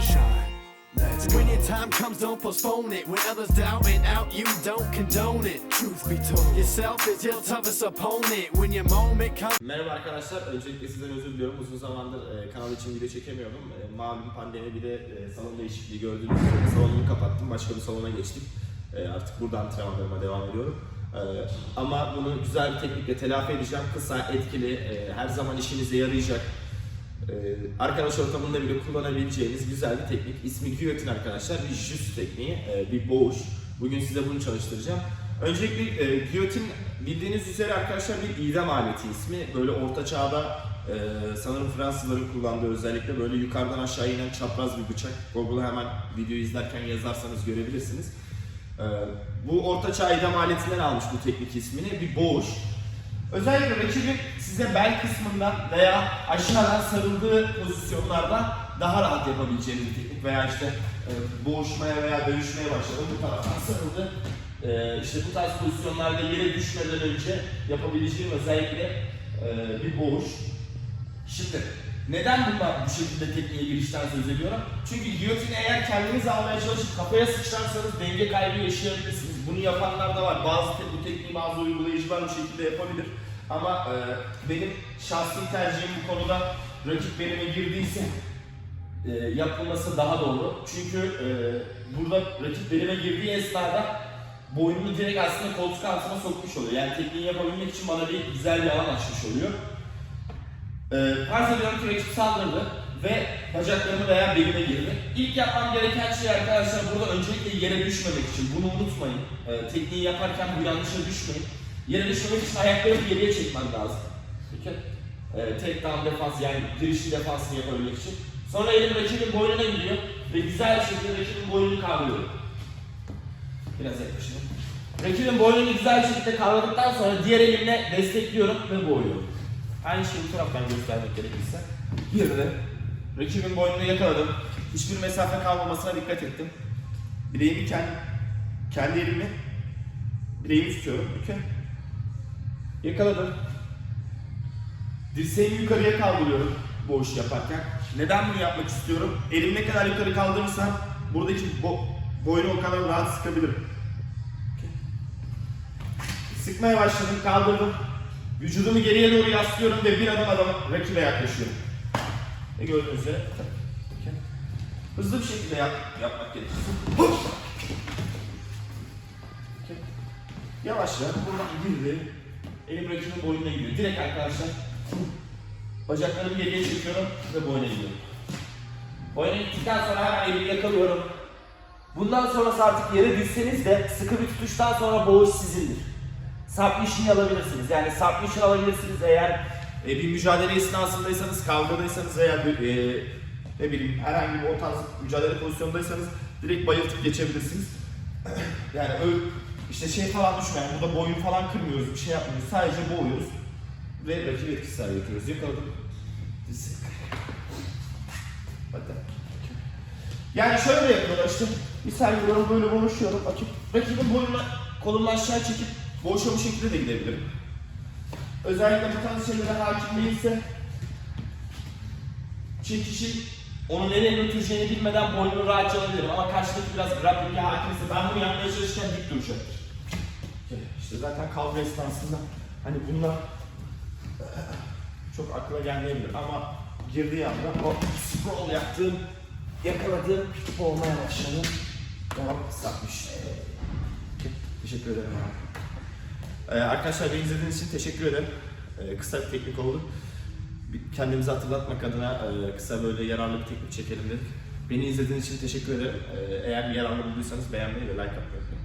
to shine. Let's. When your time comes, don't postpone it. When others doubt and out, you don't condone it. Truth be told, Yourself is your toughest opponent. When your moment comes. Merhaba arkadaşlar. Öncelikle sizden özür diliyorum. Uzun zamandır e, kanal için video çekemiyordum. E, malum pandemi bir de e, salon değişikliği gördüğünüz gibi salonumu kapattım. Başka bir salona geçtik. E, artık burada antrenmanlarıma devam ediyorum. E, ama bunu güzel bir teknikle telafi edeceğim. Kısa, etkili, e, her zaman işinize yarayacak. E, arkadaş ortamında bile kullanabileceğiniz güzel bir teknik. İsmi giyotin arkadaşlar. Bir jüst tekniği, e, bir boğuş. Bugün size bunu çalıştıracağım. Öncelikle e, giyotin bildiğiniz üzere arkadaşlar bir idam aleti ismi. Böyle orta çağda e, sanırım Fransızların kullandığı özellikle böyle yukarıdan aşağı inen çapraz bir bıçak. Google'a hemen videoyu izlerken yazarsanız görebilirsiniz. E, bu orta çağ idam aletinden almış bu teknik ismini. Bir boğuş. Özellikle rakibin size bel kısmından veya aşağıdan sarıldığı pozisyonlarda daha rahat yapabileceğiniz bir teknik veya işte e, boğuşmaya veya dövüşmeye başladı bu taraftan sarıldı. E, işte bu tarz pozisyonlarda yere düşmeden önce yapabileceğim özellikle e, bir boğuş. Şimdi neden bunlar bu şekilde tekniğe girişten söz ediyorum? Çünkü giyotini eğer kendiniz almaya çalışıp kafaya sıçrarsanız denge kaybı yaşayabilirsiniz. Bunu yapanlar da var. Bazı bu tekniği bazı uygulayıcılar bu şekilde yapabilir. Ama e, benim şahsi tercihim bu konuda rakip benime girdiyse e, yapılması daha doğru. Çünkü e, burada rakip belime girdiği esnada boynunu direkt aslında koltuk altına sokmuş oluyor. Yani tekniği yapabilmek için bana bir güzel bir alan açmış oluyor. Ee, farz ediyorum ki rakip saldırdı ve bacaklarımı veya belime girdi. İlk yapmam gereken şey arkadaşlar burada öncelikle yere düşmemek için bunu unutmayın. Ee, tekniği yaparken bu yanlışa düşmeyin. Yere düşmemek için ayaklarımı geriye çekmem lazım. Peki. Ee, tek down defans yani girişli defansını yapabilmek için. Sonra elim rakibin boynuna gidiyor ve güzel bir şekilde rakibin boynunu kavruyorum. Biraz yaklaşalım. Rakibin boynunu güzel bir şekilde kavradıktan sonra diğer elimle destekliyorum ve boğuyorum. Aynı şeyi bu taraftan göstermek gerekirse. Girdi. Rakibin boynunu yakaladım. Hiçbir mesafe kalmamasına dikkat ettim. Bileğimi kendi, kendi elimi bileğimi tutuyorum. Okey. Yakaladım. Dirseğimi yukarıya kaldırıyorum boğuş yaparken. Neden bunu yapmak istiyorum? Elim ne kadar yukarı kaldırırsam buradaki bo boynu o kadar rahat sıkabilirim. Sıkmaya başladım, kaldırdım. Vücudumu geriye doğru yaslıyorum ve bir adım adam rakibe yaklaşıyorum. Ve gördüğünüz üzere hızlı bir şekilde yap, yapmak gerekir. Okey. Yavaşla buradan girdi. Elim rakibin boynuna gidiyor. Direkt arkadaşlar bacaklarımı geriye çekiyorum ve boyuna gidiyorum. Boyuna gittikten sonra hemen elimi yakalıyorum. Bundan sonrası artık yere düşseniz de sıkı bir tutuştan sonra boğuş sizindir. Submission alabilirsiniz. Yani submission alabilirsiniz eğer e, bir mücadele esnasındaysanız, kavgadaysanız veya bir, e, ne bileyim herhangi bir o tarz mücadele pozisyondaysanız direkt bayıltıp geçebilirsiniz. yani öyle işte şey falan düşmeyen, burada boyun falan kırmıyoruz, bir şey yapmıyoruz. Sadece boğuyoruz ve rakibi etkisiz hale getiriyoruz. Yakaladım. Yani şöyle yapıyorlar işte. Misal veriyorum böyle boğuşuyorum. Bakın rakibin boynuna kolumu aşağı çekip boğuşa bu şekilde de gidebilirim. Özellikle bu tarz şeylere hakim değilse çekişi onu nereye götüreceğini bilmeden boynunu rahatça alabilirim. Ama karşıdaki biraz grappling'e hakimse ben bunu yapmaya çalışırken dik duracaktır. İşte zaten kavga esnasında hani bunlar çok akla gelmeyebilir ama girdiği anda o sprawl yaptığım, yakaladığım olmaya başladı. Tamam, satmış. Teşekkür ederim abi. Ee, arkadaşlar beni izlediğiniz için teşekkür ederim. Ee, kısa bir teknik oldu. Kendimizi hatırlatmak adına e, kısa böyle yararlı bir teknik çekelim dedik. Beni izlediğiniz için teşekkür ederim. Ee, eğer yararlı bulduysanız beğenmeyi ve like atmayı unutmayın.